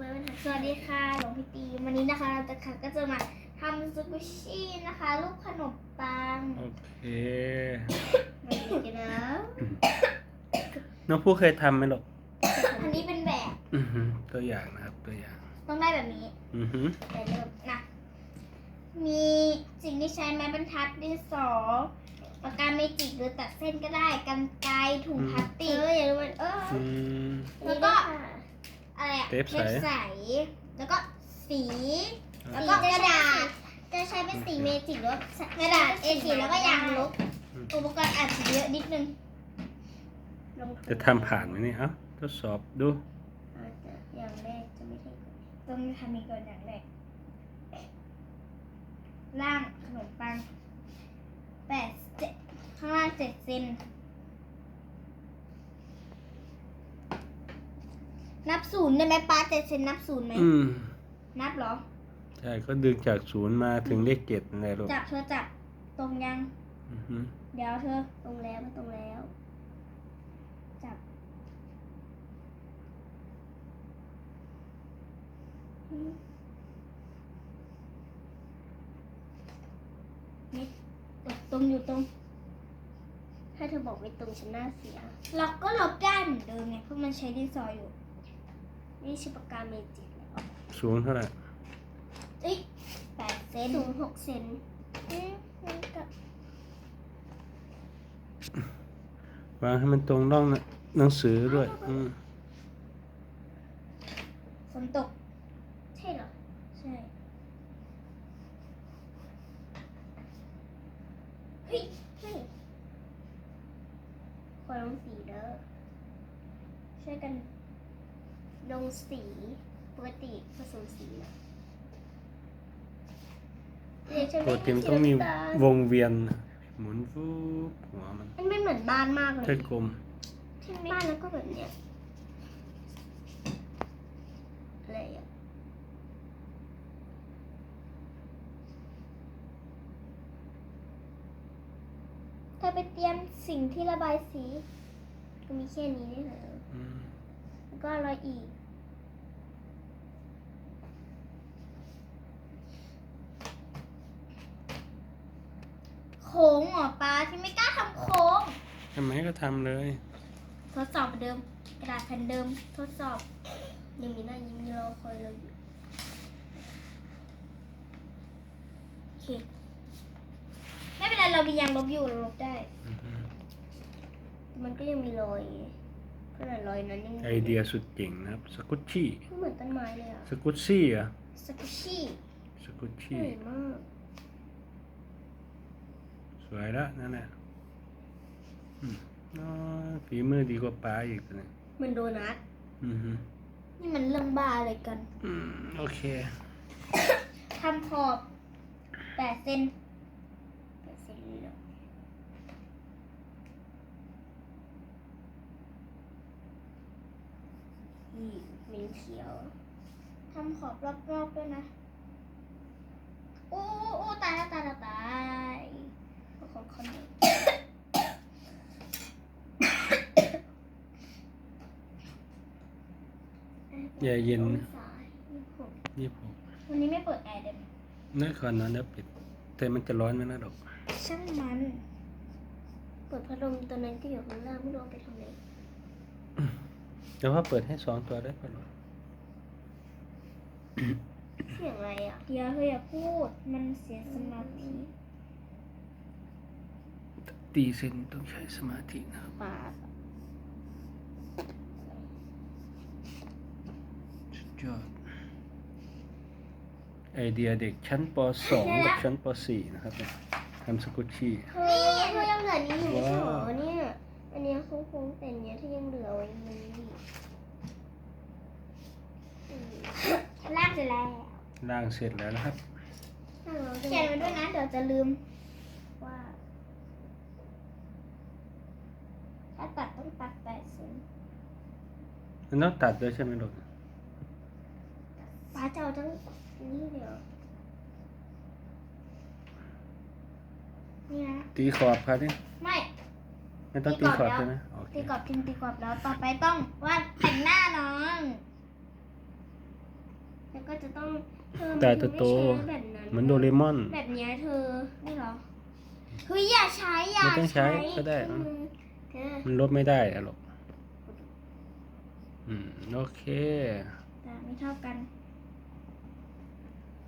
ไม้บรรทัดสวัสดีค่ะหลวงพี่ตีวันนี้นะคะ เราจะค่ะก็จะมาทำซูกุชินะคะรูปขนมปังโอเคมาดูกันนะน้องผู้เคยทำไหมหรอกอันนี้เป็นแบบ อือหือตัวอย่างนะครับตัวอย่าง ต้องได้แบบนี้ อือหือไปเริ่มนะมีสิ่งที่ใช้ไม้บรรทัดดินสอปากกาเมจิกหรือตัดเส้นก็ได้กันไกรถุงพลาสติเอกออย่าลืมมันเอออืมแล้วก็ อะไรอะเทปใส ใส แล้วก็สี แล้วก็กระดาษ จะใช้เป็นสีเมจิกหรือว่ากระดาษ A4 แล้วก็ยางลบอุปกรณ์อาจจะเยอะนิดนึงลงทุนจะทำผ่านไหมเนี่ยเอ้าทดสอบดู อาจจะอย่างแรกจะไม่ใช่ก่อนต้องทำมีก่อนอย่างแรกล่างขนมปังแปดเจ็ดข้างล่างเจ็ดเซน นับศูนย์ได้ไหมป้าเจ็ดเซนนับศูนย์ไหมอืมนับเหรอ ใช่ก็ดึงจากศูนย์มาถึงเลขเจ็ดอะไรลูกจับเธอจับตรงยัง อือหือเดี๋ยวเธอตรงแล้วไม่ตรงแล้ว จับนี่ตรงอยู่ตรง ถ้าเธอบอกไม่ตรงฉันหน้าเสียล็อกก็ล็อกได้เหมือนเดิมไงเพราะมันใช้ดินสออยู่ นี่ชิปากกาเมจิกแล้วสูงเท่าไหร่เอ้ยแปดเซนสูงหกเซนอืมมันก็วางให้มันตรงร่องนะหนังสือด้วย อืมฝนตก ใช่เหรอ ใช่เฮ้ยใช่คนลงสีเด้อช่วยกัน ลงสีปกติผสมสีนะเดี๋ยวฉันโปรตีนต้องมีวงเวียน หมุนฟูบหัวมันมันไม่เหมือนบ้านมากเลยใช่กลมใช่ไหมบ้านแล้วก็แบบเนี้ยอะไรอะเธอไปเตรียมสิ่งที่ระบายสีก็มีแค่นี้ได้เหรออืมแล้วก็อะไรอีก โค้งเหรอปลาที่ไม่กล้าทำโค้ง ทำไมก็ทำเลย ทดสอบเหมือนเดิม กระดาษแผ่นเดิมทดสอบยังมีหน้ายิ้มรอคอยเราอยู่โอเคไม่เป็นไรเรามียางลบอยู่เราลบได้อือหือมันก็ยังมีรอยขนาดรอยนั้นยังไอเดียสุดเจ๋งนะครับ สกุชชี่ไม่เหมือนต้นไม้เลยอะสกุชชี่เหรอะ สกุชชี่ สกุชสชี่วยมาก สวยละนั่นแหละอืมอ๋อฝีมือดีกว่าป้าอีกนะเหมือนโดนัทอือหือนี่มันเรื่องบ้าอะไรกัน อืม โอเคทำขอบแปดเซนแบบเซนเลยเหรออีเหม็นเขียวทำขอบรอบๆด้วยนะ โอ้โอ้โอ้ตายแล้วตายแล้วตายเอา ของเขาหน่อยอย่าเย็นองศายี่สิบหกยี่สิบหกวันนี้ไม่เปิดแอร์เด็นั่นก่อนนอนแล้วปิด แต่มันจะร้อนไหมนะดอก ช่างมัน เปิดพัดลมตัวนั้นก็อยู่ข้างล่างไม่รู้เอาไปทำอะไรแต่ว่าเปิดให้สองตัวได้ปะลูกเสียงอะไรอะเดี๋ยวเธออย่าพูด มันเสียสมาธิ ตีเส้นต้องใช้สมาธินะครับปลาสุดยอดไอเดียเด็กชั้นป .2 กับชั้นป .4 นะครับเนี่ยทำสกุชชี่เธอเธอยังเหลือนี้อยู่ไม่ใช่เหรอว้าว เนี่ย อันเนี้ยโค้งๆแต่อันเนี้ยถ้ายังเหลือไว้มันนี่อืมลากเสร็จแล้วล่างเสร็จแล้วนะครับถ้าเราจะเขียนไว้ด้วยนะ เดี๋ยวจะลืมว่า ถ้าตัดต้องตัดแปดเซนมันต้องตัดด้วยใช่ไหมลูกป้าจะเอาทั้งนี้เดี๋ยวนี่นะตีขอบครับเนี่ยไม่ไม่ต้องตีตีขขออบบแล้วใช่ไหมโอเคตีกรอบจริงตีกรอบแล้วต่อไปต้องวาดแต่งหน้าน้องแล้วก็จะต้องเธอตามันโตไม่ใช่แบบนั้นเหมือนโดเรมอน แบบเนี้ยเธอนี่เหรอเฮ้ยอย่าใช้อย่าไม่ต้องใช้ก็ได้ อือะมเธอ มันลบไม่ได้อะหรอกอืม โอเค แต่ไม่เท่ากัน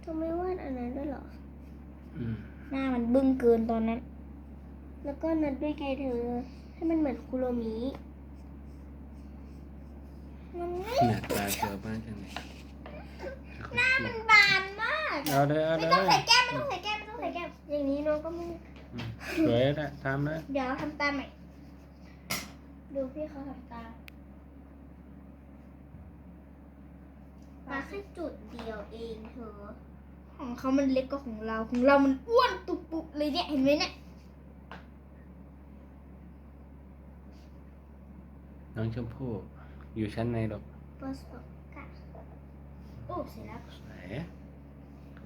เธอไม่วาดอันนั้นด้วยเหรอ อืม หน้ามันบึ้งเกินตอนนั้น แล้วก็นัดด้วยไงเธอ ให้มันเหมือนคุโรมิ มันไม่หน้าตาเจอบ้านจังเลยหน้ามันบานมาก เอาเลยเอาเลไม่ยต้องใส่แก้มไม่ต้องใส่แก้มไม่ต้องใส่แก้ม อย่างนี้น้องก็ไม่ อืมสวยนะทำนะ เดี๋ยวทำตาใหม่ ดูพี่เขาทำตาปาแค่จุดเดียวเองเธอ ของเขามันเล็กกว่าของเรา ของเรามันอ้วนตุบปุบเลยเนี่ย เห็นไหมเนี่ย น้องชมพู่อยู่ชั้นในหรอกประสบกะโอ้เสร็จแล้วสวย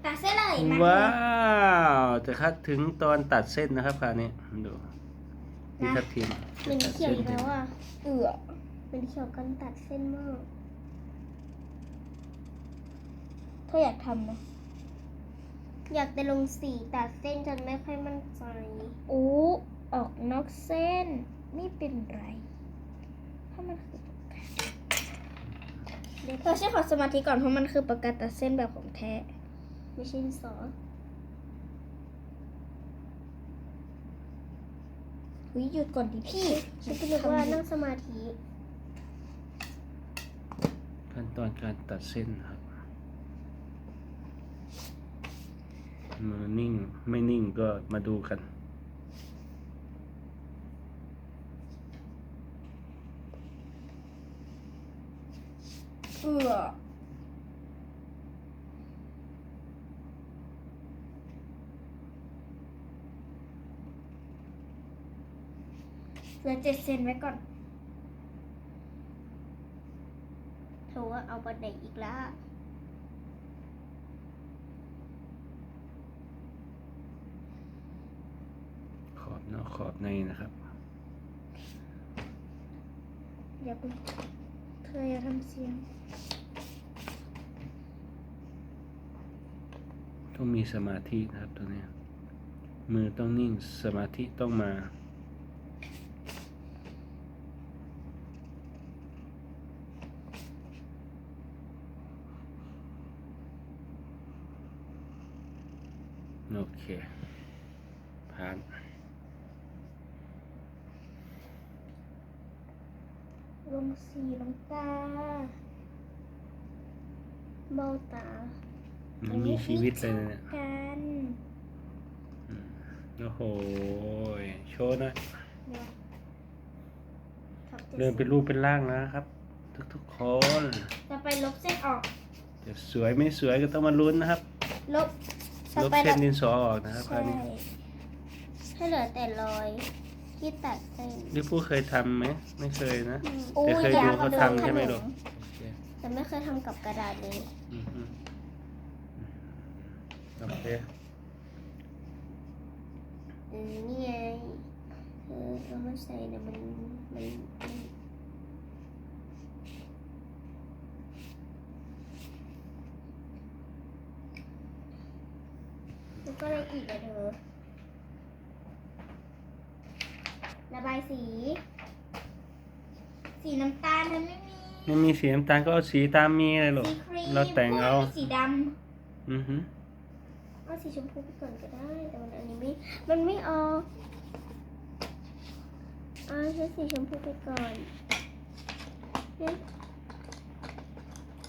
ตัดเส้นเลยมาว้าว จะคัดถึงตอนตัดเส้นนะครับคราวนี้ดู ที่ทับทิมเป็นเขียวอีกแล้วอะเอือเป็นเขียวกันตัดเส้นมากเธออยากทำนะอยากจะลงสีตัดเส้นจนไม่ค่อยมั่นใจโอ้ออกนอกเส้น ไม่เป็นไรถ้ามันคือปากกาเธอใช้ขอสมาธิก่อนเพราะมันคือปากกาตัดเส้นแบบของแท้ ไม่ใช่ดินสอเฮ้ยหยุดก่อนดิพี่ฉันก็นึกว่านั่งสมาธิขั้นตอนการตัดเส้นนะครับมือนิ่งไม่นิ่งก็มาดูกัน เอือ ลือเจ็ดเซนไว้ก่อนเธอว่าเอาบันไดอีกแล้วขอบนอกขอบในนะครับเดี๋ยวคุณเธออย่าทำเสียง ต้องมีสมาธินะครับตัวเนี้ยมือต้องนิ่งสมาธิต้องมา โอ เคผ่านลงสีลงตาเบ้าตามันมีชีวิตเลยนะเนี่ยกันอืมโอ้โห โชว์หนะเดี๋ยวทับเดินเป็นรูปเป็นร่างแล้วนะครับ ทุกๆคน จะไปลบเส้นออก จะสวยไม่สวยก็ต้องมาลุ้นนะครับ ลบ ลบเส้นดินสอออกนะครับคราใช่วนี้ให้เหลือแต่รอยที่ตัดเส้นนี่ผู้เคยทำไหมไม่เคยนะอืมอู้แต่เคยอดูกเขาโดนทำใช่ไหมขนลูกโอเคแต่ไม่เคยทำกับกระดาษเลยอือฮึโอเคเออนี่ไงเออเรามาใส่เนี่ยมันมัน มันแล้วก็อะไรอีกอะเธอ ระบายสี สีน้ำตาลมันไม่มี ไม่มีสีน้ำตาลก็เอาสีตามมีเลยลูกสีครีมเราแต่งเอา พวกนี้สีดอือฮึเอาสีชมพูไปก่อนก็ได้ แต่มันอันนี้ไม่มันไม่ออกเอาใช้สีชมพูไปก่อนเนี่ย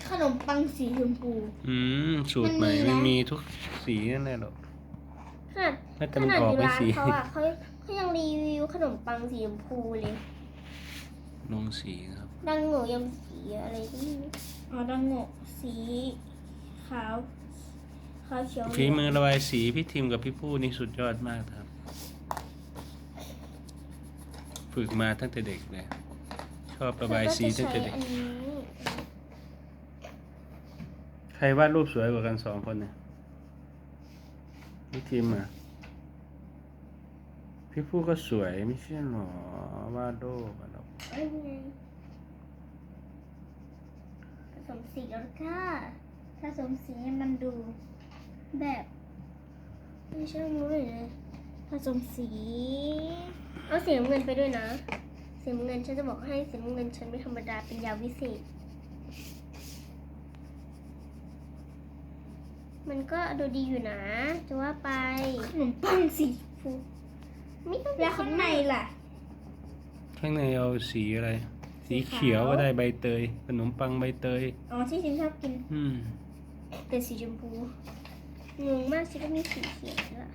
ำขนมปังสีชมพู อืม สูตรใหม่มันมีนะ ไม่มีทุกสีนั่นแหละหรอกข นาดน่าขจะมันนาดออกอยู่เป็นร้านสีเขาอะเขาเขายังรีวิวขนมปังสีชมพูเลยลงสีนะครับดังโง่ยังสีอะไรที่อ๋อดังโงะสีขาวขาวเขียวฝีมือระบายสีพี่ทิมกับพี่ผู้นี่สุดยอดมากครับ ฝึกมาตั้งแต่เด็กเลยชอบระบายสีตั้งแต่เด็กอันนี้ใครวาดรูปสวยกว่ากันสองคนเนี่ย พี่ทิมอะ พี่ผู้ก็สวยไม่ใช่หรอวาดรูปอะหรอกผสมสีแล้วค่ะผสมสีให้มันดูแบบไม่ใช่รู้เลยเลยผสมสี เอาสีน้ำเงินไปด้วยนะสีน้ำเงินฉันจะบอกให้สีน้ำเงินฉันไม่ธรรมดาเป็นยาวิเศษ มันก็ดูดีอยู่นะจะว่าไปขนมปังสีชมพูไม่ต้องแล้วข้างในล่ะ ข้างในเอาสีอะไร สีเขียวก็ได้ใบเตย ขนมปังใบเตย อ๋อที่ฉันชอบกิน อืมเป็นสีชมพูงงมากฉันก็มีสีเขียวด้วย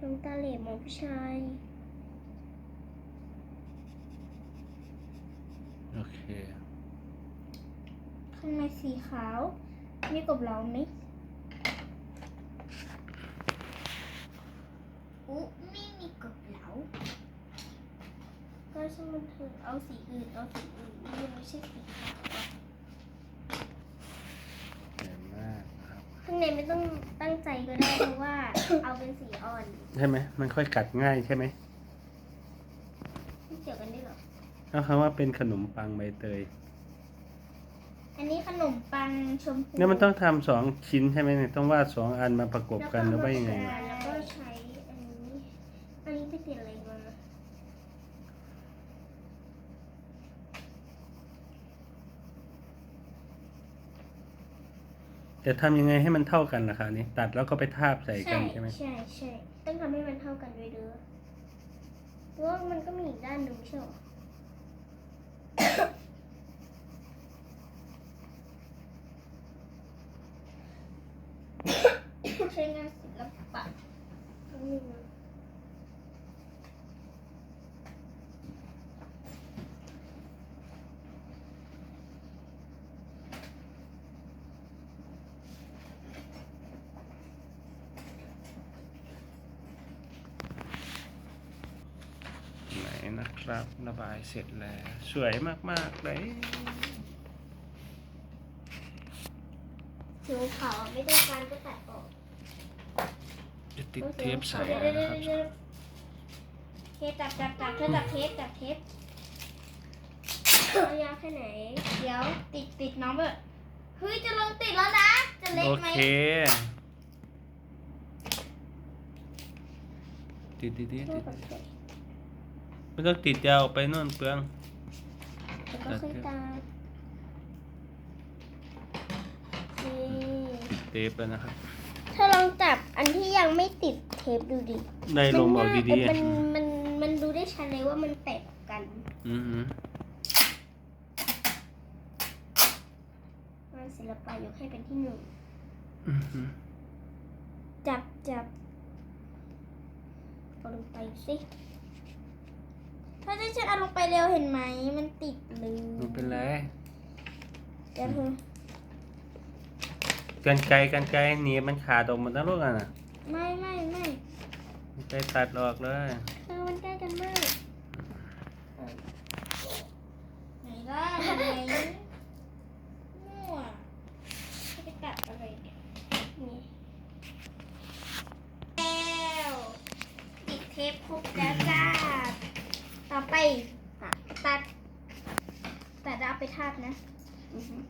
น้องตาเหล่มองผู้ชายโอเค ข้างในสีขาวมีกบร้องไหมอุ๊ไม่มีกบเหลาก็ช่างมันเถอะเอาสีอื่นเอาสีอื่นมันไม่ใช่สีขาวอะเก่งมากครับ ข้างในไม่ต้องตั้งใจก็ได้ เพราะว่า เอาเป็นสีอ่อนใช่ไหมมันค่อยกัดง่ายใช่ไหมไม่เกี่ยวกันด้วยหรอแล้วคำว่าเป็นขนมปังใบเตย อันนี้ขนมปังชมพูเนี่ยมันต้องทำสองชิ้นใช่ไหมเนี่ยต้องวาดสองอันมาประกบกันหรือว่ายังไงแล้ววะแล้วก็ใช้อันนี้ อันนี้ไปติดอะไรมาจะทำยังไงให้มันเท่ากันล่ะคะนี่ตัดแล้วก็ไปทาบใส่กันใช่ไหมใช่ใช่ต้องทำให้มันเท่ากันด้วยเด้อเพราะว่ามันก็มีอีกด้านหนึ่งใช่ไหม ใช้งานศิลปะอันนี้นะไหนนะครับ ระบายเสร็จแล้ว สวยมาก ๆ เลยสีขาวไม่ต้องการก็ตัดออกจะ ติดเทปใส่เดี๋ยวเดี๋ยวนะครับเดี๋ยวเทปจับจับจับเธอจับเทปจับเทปเอายาวแค่ไหน เดี๋ยวติดติดน้องเบอร์เฮ้ยจะลงติดแล้วนะ จะเล็กโอไหมเคติดติดติดติดไม่ต้องติดยาวออกไปนู่นเปลืองแล้วก็ค่อยตานี่ติดเทปแล้วนะครับ ถ้าลองจับอันที่ยังไม่ติดเทปดูดิได้ลมออกดีมันๆมัอะนมันมันดูได้ชัดเลยว่ามันแตกกัน อือหืองานศิลปะยกให้เป็นที่หนึ่ง อือหือจับจับเอาลงไปสิถ้าจะฉันเอาลงไปเร็วเห็นไหม มันติดเลยไม่เป็นไร เดี๋ยวเธอ กันไกลกันไกลหนีบมันขาดออกหมดแล้วลูกอะนะไม่ไม่ไม่กันไกลตัดออกเลยเออมันใกล้กันมากไหนล่ะไหนมั่วจะกัดอะไรเนี่ยนี่แล้วติดเทปครบแล้วจ้าต่อไปตัดตัดแต่จะเอาไปทาบนะ อือหือ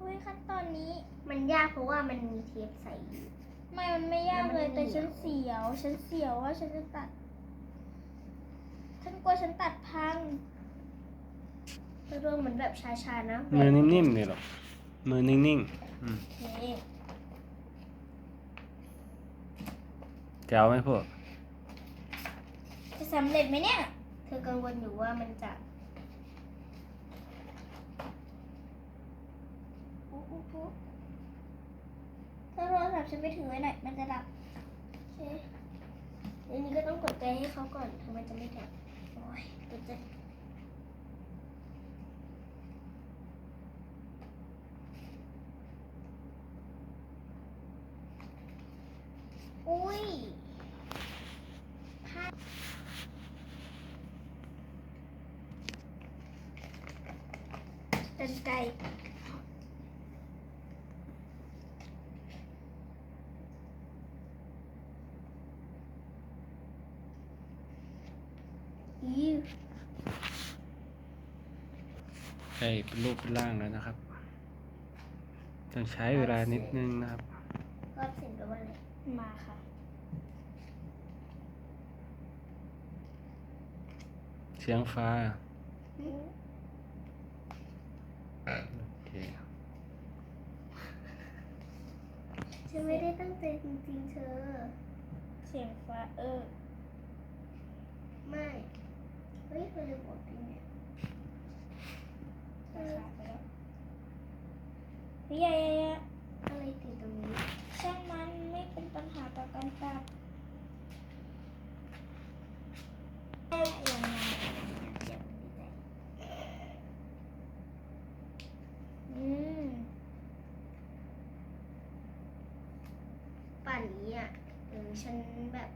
อุ้ย ขั้นตอนนี้มันยากเพราะว่ามันมีเทปใส่อยู่ ไม่มันไม่ยากแล้วมันเลยแต่เหนียวฉันเสียว ฉันเสียวว่าฉันจะตัด ฉันกลัวฉันตัดพังเรื่องเหมือนแบบชาๆนะมือนิ่มๆนี่หรอกมือนิ่งๆอืมโอเคจะเอาไหมพวกจะสำเร็จไหมเนี่ย เธอกังวลอยู่ว่ามันจะ อุ๊อุ๊อุ๊ถ้าโทรศัพท์ฉันไปถือไว้หน่อยมันจะดับเอ๊ะอันนี้ก็ต้องกดใจให้เขาก่อนทำไมจะไม่ดับโอ้ยกดใจอุ้ยกันไกล อิ๊ว ใกล้เป็นรูปเป็นร่างแล้วนะครับ ต้องใช้เวลานิดนึงนะครับก็เสียงกับว่าอะไรมาค่ะ เสียงฟ้าโอเคฉันไม่ได้ตั้งใจจริงๆเธอ เสียงฟ้าเออ ไม่ เฮ้ยเธอลืมบอกพี่เนี่ย ราคาไปแล้วเฮ้ยอยาอยาอยาอะไรติดตรงนี้ช่างมันไม่เป็นปัญหาต่อการปรับเอ๊ะยังไงเจ็บนิดหน่อยอืมป่านนี้อะเออฉันแบบ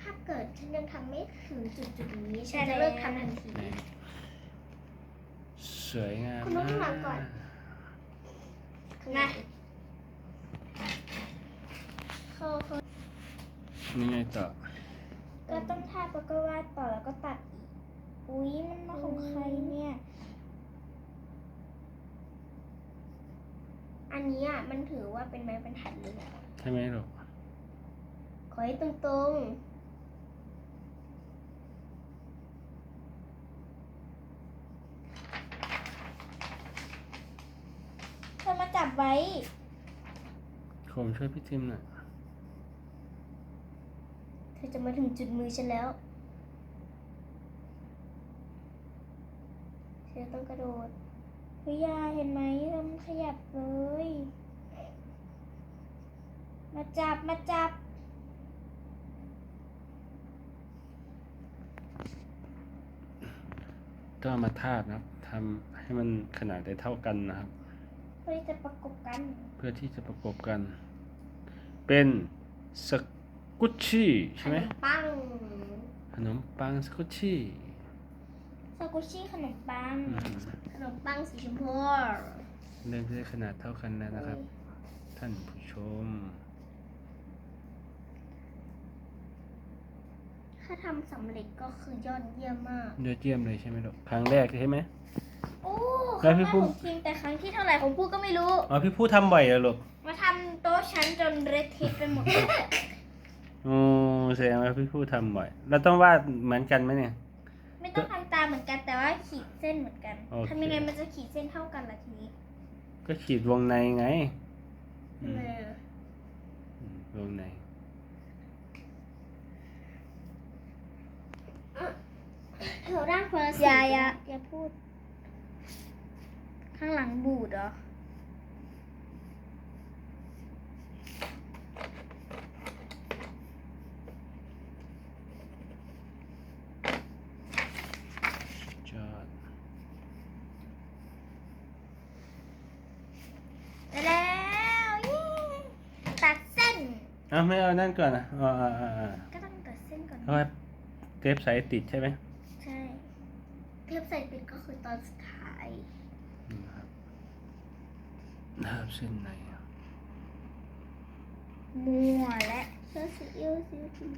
ถ้าเกิดฉันยังทำไม่ถึงจุดจุดๆนี้ ฉันจะเลิกทำทันที สวยงามคุณต้องมาก่อน มาเขาเขานี่ไงต่อ ก็ต้องทาบแล้วก็วาดต่อแล้วก็ตัดอีกอุ๊ยมันมาของใครเนี่ย อันนี้อะมันถือว่าเป็นไม้บรรทัดเลยอะใช่ไหมลูกขอให้ตรงเธอมาจับ ไว้ ผมช่วยพี่ทิมหน่อยๆเธอจะมาถึงจุดมือฉันแล้วเธอต้องกระโดดเฮ้ยยาเห็นไหมเธอมันขยับเลย มาจับ มาจับต้องเอามาทาบนะครับทำให้มันขนาดได้เท่ากันนะครับ เพื่อที่จะประกบกัน เพื่อที่จะประกบกัน เป็นสกุชชี่ใช่ไหมปังขนมปังสกุชชี่สกุชชี่ขนมปังอืมขนมปังสีชมพูเริ่มจะได้ขนาดเท่ากันแล้วนะครับ ท่านผู้ชม ถ้าทำสำเร็จก็คือยอดเยี่ยมมาก ยอดเยี่ยมเลยใช่ไหมลูกครั้งแรกใช่ไหม โอ้แล้ครั้วงพี่แรกปุ้ขมองทีมแต่ครั้งที่เท่าไหร่ของผู้ก็ไม่รู้ อ๋อพี่ผู้ทำบ่อยเหรอลูกมาทำโต๊ะชั้นจนเละเทะไปหมดโอ้แสดงว่าพี่ผู้ทำบ่อย เราต้องวาดเหมือนกันไหมเนี่ย ไม่ต้องทำตามเหมือนกันแต่ว่าขีดเส้นเหมือนกันโอเค ทำยังไงมันจะขีดเส้นเท่ากันล่ะทีนี้ก็ขีดวงในไงอืมเลยอืมวงใน เธอร่างคนละสีอย่าอย่าอย่าพูด ข้างหลังบูดเหรอ จอดได้แล้วเย้ตัดเส้นอ้าวไม่เอานั่นก่อนนะอ๋ออ๋ออ๋ออ๋อก็ต้องตัดเส้นก่อนเพราะว่าเทปใสติดใช่ไหมใช่ เทียบใส่ติดก็คือตอนสุดท้าย นี่ครับ น้ำเส้นในมัวและเสื้อสีอิ้วสีสี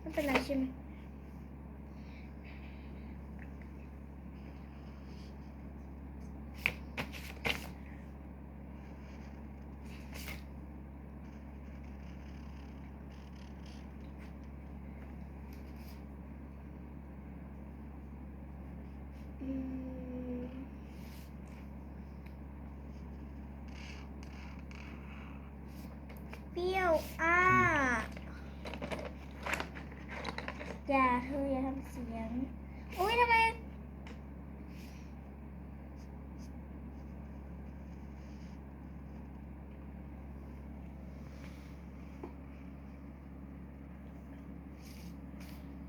ไม่เป็นไรใช่ไหมอืมเปรี้ยว อ่าอย่าเธออย่าทำเสียง อุ้ยทำไม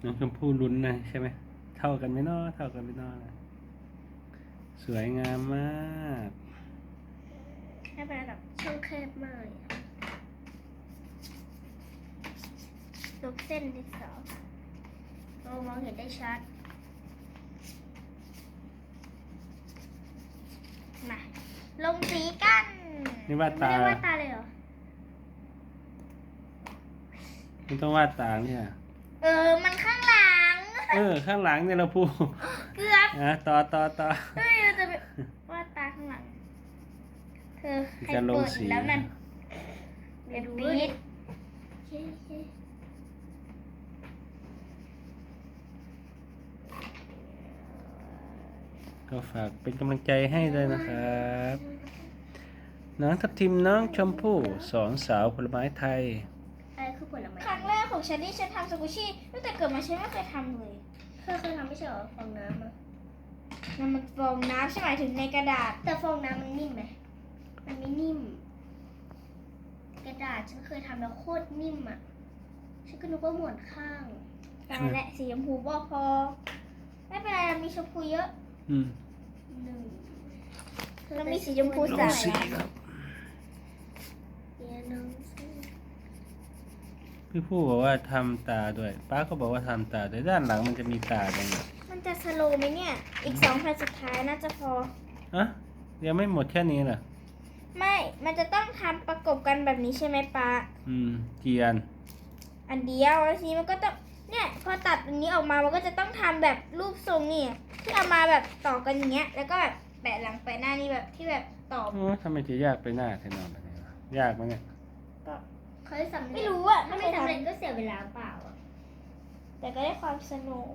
น้องชมพู่ลุ้นนะใช่ไหม เท่ากันไหมเนาะเท่ากันไหมเนาะสวยงามมาก ให้เป็นระดับช่องแคบมากเลย อะลบเส้นดิสอเรามองเห็นได้ชัดชลงสีกันนี่วาดไม่ตาได้วาดตาเลยเหรอนี่ต้องวาดตาเนี่ย เออ มันข้างหลัง เออ ข้างหลังเนี่ยเราพูดเกือบนะต่อต่อต่อเฮ้ยเราจะไปวาดตาข้างหลัง เธอให้จะลงเปิดสีแล้วนั่นเดี๋ยวปีดโอเคโอเค ก็ฝากเป็นกำลังใจให้ด้วยนะครับ น้องทับทิมน้องชมพู่สองสาวผลไม้ไทย อะไรคือผลไม้ครั้งแรกของฉันที่ฉันทำสกุชี่ตั้งแต่เกิดมาฉันไม่เคยทำเลยเธอเคยทำไม่ใช่เหรอฟองน้ำอะมันมันฟองน้ำใช่ไหมายถึงในกระดาษ แต่ฟองน้ำมันนิ่มไหมมันไม่นิ่ม กระดาษฉันเคยทำแล้วโคตรนิ่มอะฉันก็นึกว่าหมอนข้างตายและสีชมพูบอกพอไม่เป็นไรเรามีชมพูเยอะ อืมหนึ่งเรามีสีชมพูลสางสียครับเรียนหนังสือพี่ผู้บอกว่าทำตาด้วย ป้าก็บอกว่าทำตาด้วยด้านหลังมันจะมีตาตรงนี้มันจะสโลว์ไหมเนี่ย อีกสองพันสุดท้ายน่าจะพอ อะยังไม่หมดแค่นี้เหรอไม่ มันจะต้องทำประกบกันแบบนี้ใช่ไหมป้าอืมเกียนอันเดียวแล้วทีนี้มันก็ต้อง เนี่ย พอตัดอันนี้ออกมา มันก็จะต้องทำแบบรูปทรงนี่ ที่เอามาแบบต่อกันอย่างเงี้ย แล้วก็แบบแปะหลังแปะหน้านี่แบบที่แบบต่อโอ้ทำไมจะยากไปหน้าแทนอนแบบนี้วะยากไหมเนี่ยก็เคยสำเร็จไม่รู้อะถ้าไม่สำเร็จก็เสียเวลาเปล่าอะแต่ก็ได้ความสนุก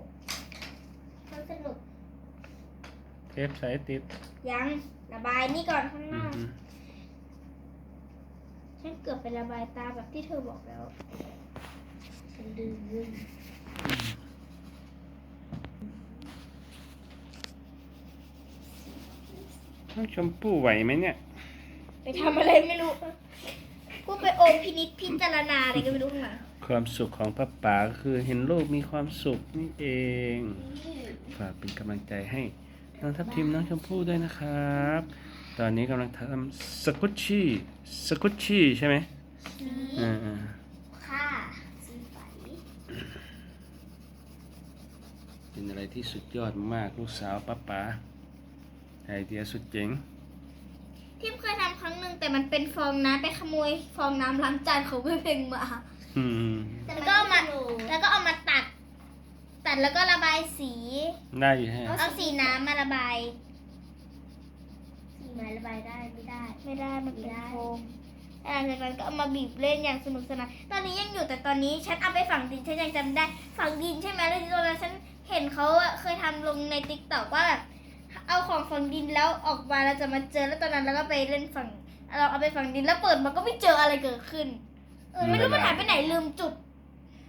มันสนุกเทปสายติดยังระบายนี่ก่อนข้างนอือกมฉันเกือบไประบายตาแบบที่เธอบอกแล้วฉันลืม น้องชมพู่ไหวไหมเนี่ย ไปทำอะไรไม่รู้พูดไปโอมพินิจพิจารณาอะไรก็ไม่รู้ข้างหลังความสุขของป้าป๋าก็คือเห็นลูกมีความสุขนี่เอง ฝากเป็นกำลังใจให้น้องทัพทีมน้องชมพู่ด้วยนะครับ ตอนนี้กำลังทำสกุชชี่สกุชชี่ใช่ไหมสีอ่าอ่าค่ะสีไฟเป็นอะไรที่สุดยอดมากลูกสาวป้าป๋า ไอเดียสุดเจ๋งพิมเคยทำครั้งหนึ่งแต่มันเป็นฟองน้ำไปขโมยฟองน้ำล้างจานของเพื่อนมา อืมแล้วก็เอามาแล้วก็เอามาตัด ตัดแล้วก็ระบายสี ได้อยู่ฮะเอาสีน้ำมาระบายสีไม้ระบายได้ไม่ได้ ไม่ได้มันเป็นไม่ได้โฟมหลังจากนั้นก็เอามาบีบเล่นอย่างสนุกสนาน ตอนนี้ยังอยู่แต่ตอนนี้ฉันเอาไปฝังดินฉันยังจำได้ ฝังดินใช่ไหมแล้วตอนนั้นฉันเห็นเขาอะเคยทำลงในติ๊กต็อกว่าแบบ เอาของฝังดินแล้วออกมาเราจะมาเจอแล้วตอนนั้นเราก็ไปเล่นฝังเราเอาไปฝังดินแล้วเปิดมาก็ไม่เจออะไรเกิดขึ้นเออไม่รู้มันหายไปไหนลืมจุด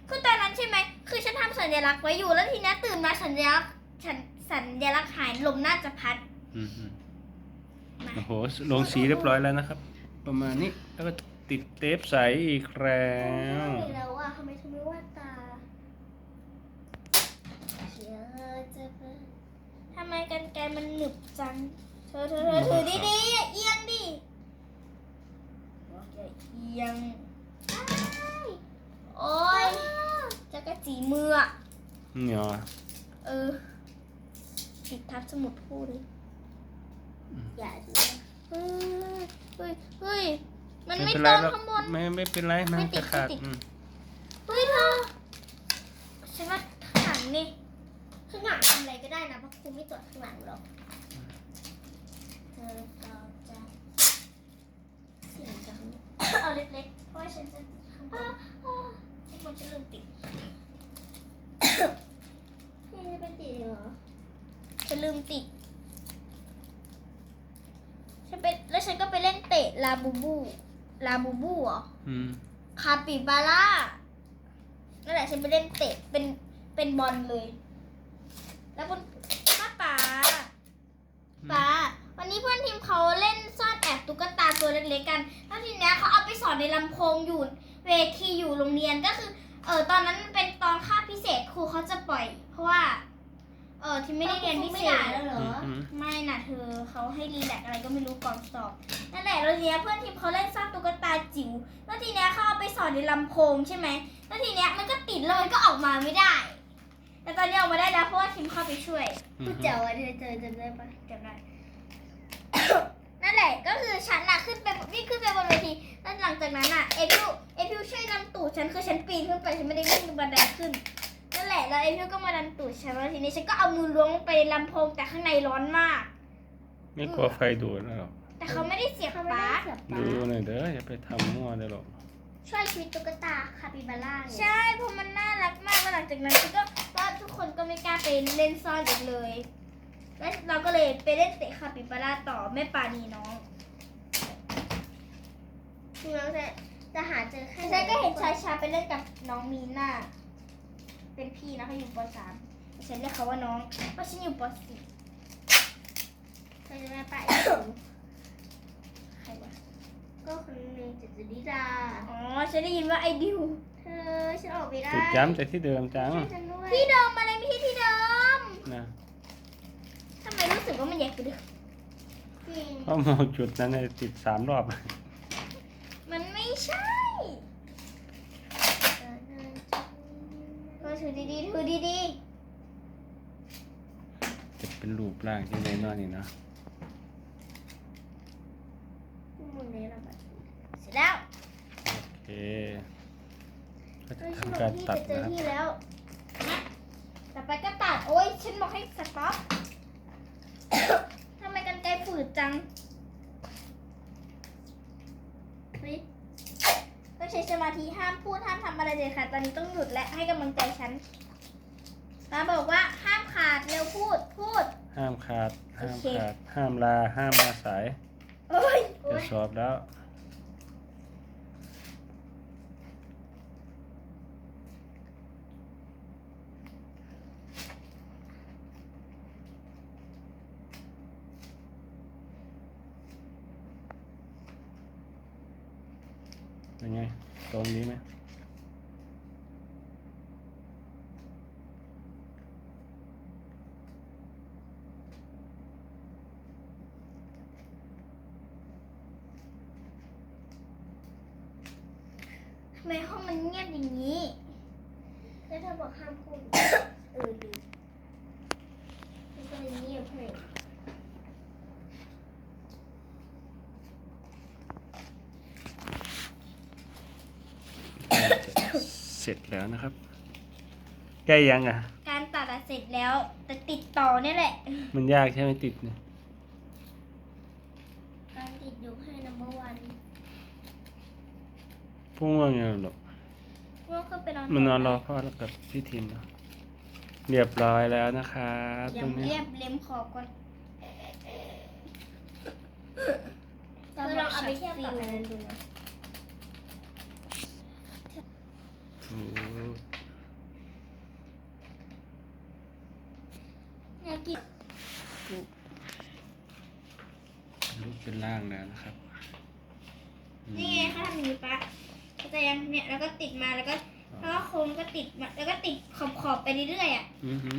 คือตอนนั้นใช่ไหมคือฉันทำสัญลักษณ์ไว้อยู่แล้วทีนี้ตื่นมาสัญลักษณ์ฉันสัญลักษณ์หายลมน่าจะพัดอืมอืมโอ้โหลงสีเรียบร้อยแล้วนะครับ ประมาณนี้แล้วก็ติดเทปใสอีกแล้วใช่แล้วอะทำไมเธอไม่วาดตาเชื่อจะเป็น ทำไมกันไกรมันหนึบจัง เธอเธอเธอถือดีๆอย่าเอียงดิบอกอย่าเอียงอ้ายโอ้ยจะกระจีมืออะเนี่ยเออติดทับสมุดพูดเลยอย่าดูเฮ้ยเฮ้ยเฮ้ยมันไม่ไม่เป็นตไรรงหรอกข้างบนไม่ไม่เป็นไรมันไม่ติจะดขาดไม่ติดอืมเฮ้ยเธอฉันว่าข้างหลังนี่ ข้างหลังทำอะไรก็ได้นะเพราะครูไม่ตรวจข้างหลังหรอกเธอต่อจะสีจังเอาเล็กๆเพราะว่าฉันจะข้างบนข้างบนจะลืมติดพี่ไม่เป็นตีเหรอฉันลืมติดฉันไปแล้วฉันก็ไปเล่นเตะลาบูบูลาบูบูเหรออืมคาปิบาร่านั่นแหละฉันไปเล่นเตะเป็นเป็นบอลเลย แล้วคุณป้าป๋าป๋าวันนี้เพื่อนทีมเขาเล่นซ่อนแอบตุ๊กตาตัวเล็กๆกัน แล้วทีเนี้ยเขาเอาไปสอนในลำโพงอยู่ เวทีอยู่โรงเรียนก็คือ เออตอนนั้นมันเป็นตอนคาบพิเศษครูเขาจะปล่อย เพราะว่า เออที่ไม่ได้เรียนพิไม่เศด่าษแล้วเหรอ อืมไม่น่ะเธอเขาให้รีแลกซ์อะไรก็ไม่รู้ก่อนสอบนั่นแหละแล้วทีเนี้ยเพื่อนทีมเขาเล่นสร้างตุ๊กตาจิ๋วแล้วทีเนี้ยเขาเอาไปสอนในลำโพงใช่ไหมแล้วทีเนี้ยมันก็ติดแล้วมันก็ออกมาไม่ได้ แต่ตอนนี้ออกมาได้แล้วเพราะว่าทีมเข้าไปช่วยอืพูมดเจ๋วอะเธอเจอจำได้ปะจำได้ นั่นแหละก็คือฉันอะขึ้นไปวิ่งขึ้นไปบนเวทีแล้วหลังจากนั้นอะเอพิวเอพิวช่วยดันตูดฉันคือฉันปีนขึ้นไปฉันไม่ได้วิ่งบันไดขึ้นนั่นแหละแล้วเอพิวก็มาดันตูดฉันแล้วทีนี้ฉันก็เอามือล้วงลงไปในลำโพงแต่ข้างในร้อนมาก ไม่กลัวไฟดูดแล้วหรอกแต่เขาไม่ได้เสียบเขาไม่ปได้ลั๊กเสียบปดูลั๊กหน่อยเด้ออย่าไปทำมั่วเลยหรอกช่วยชีวิตตุ๊กตาคาปิบาร่าไงใช่เพราะมันน่ารักมากแล้วหลังจากนั้นฉันก็ว่าทุก คนก็ไม่กล้าไปเล่นซ่อนอีกเลย แล้วเราก็เลยไปเล่นเตะคาปิบาร่าต่อแม่ปานีน้องคือเราจะจะหาเจอแค่ฉันก็เห็นชายชาไปเล่นกับน้องมีน่า เป็นพี่นะเขาอยู่ปสามฉันเรียกเขาว่าน้อง เพราะฉันอยู่ปสี่ใครจะมาไปใครวะก็คนหนึ่งจะจะดิดา อ๋อ ฉันได้ยินว่าไอ้ดิว เธอฉันออกไม่ได้จุดย้ำจากที่เดิมจังช่วยฉันด้วยที่เดิมอะไรไม่ใช่ที่เดิมนะทำไมรู้สึกว่ามันใหญ่กว่าเดิมจริงเพราะมองจุดนั้นเนี่ยติดสามรอบ มันไม่ใช่เธอถือดีๆถือดีจะเป็นรูปร่างที่ในนอนนี่นะหมุนในระเบิดๆเสร็จแล้ว โอเค ก็จะเฮ้ยฉันทำบกาอกรพี่ตัดจะเจอนะครับที่แล้วต่อไปก็ตัด โอ๊ยฉันบอกให้สต็อปทำไมกันไกลฝืดจังเฮ้ยต้องใช้สมาธิห้ามพูดห้ามทำอะไรเลยค่ะ ตอนนี้ต้องหยุดและให้กำลังใจฉันมาบอกว่าห้ามขาดเร็วพูดพูด ห้ามขาด ห้ามโอเคขาด ห้ามลา ห้ามมาสายโอ้ยจะสอบแล้ว ไง ตรงนี้ไหมทำไมห้องมันเงียบอย่างนี้ แล้วเธอบอกห้ามพูดเออลืมมันก็เลยเงียบเสร็จ แล้วนะครับใกล้ยังอะ การตัดอะเสร็จแล้ว แต่ติดต่อเนี่ยแหละ มันยากใช่ไหมติดเนี่ยการติดยกให้ number one พุ่งว่าไงหรอกว่าก็ไปนอนมันนอนรอพ่อแล้วกับพี่ทิมเนอะเรียบร้อยแล้วนะครับตยัรงงนี้ เรียบเล็มขอบก่อนเธอลองเอาไปเทียบกับอันนั้นดูนะ อ้อยากกินรูปเป็นร่างแล้วนะครับอืมนี่ไงเขาทำอย่างนี้ปะเข้าใจยังเนี่ยแล้วก็ติดมาแล้วก็แล้วก็โค้งก็ติดมาแล้วก็ติดขอบขอบๆไปเรื่อยๆอะอือหือ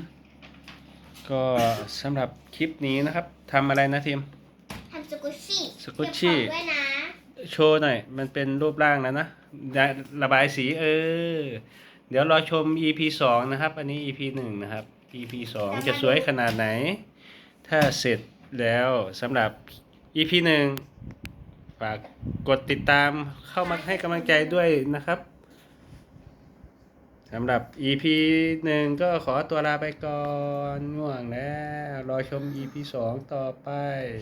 ก็สำหรับคลิปนี้นะครับทำอะไรนะทีมทำสกุชชี่สกุชชี่เก็บของด้วยนะ โชว์หน่อย มันเป็นรูปร่างแล้วนะ ระบายสีเออ เดี๋ยวรอชม EP สองนะครับ อันนี้ EP หนึ่งนะครับ EP สองจะสวยขนาดไหน ถ้าเสร็จแล้วสำหรับ EP หนึ่งฝากกดติดตามเข้ามาให้กำลังใจด้วยนะครับสำหรับ EP หนึ่งก็ขอตัวลาไปก่อนง่วงแล้ว รอชม EP สองต่อไป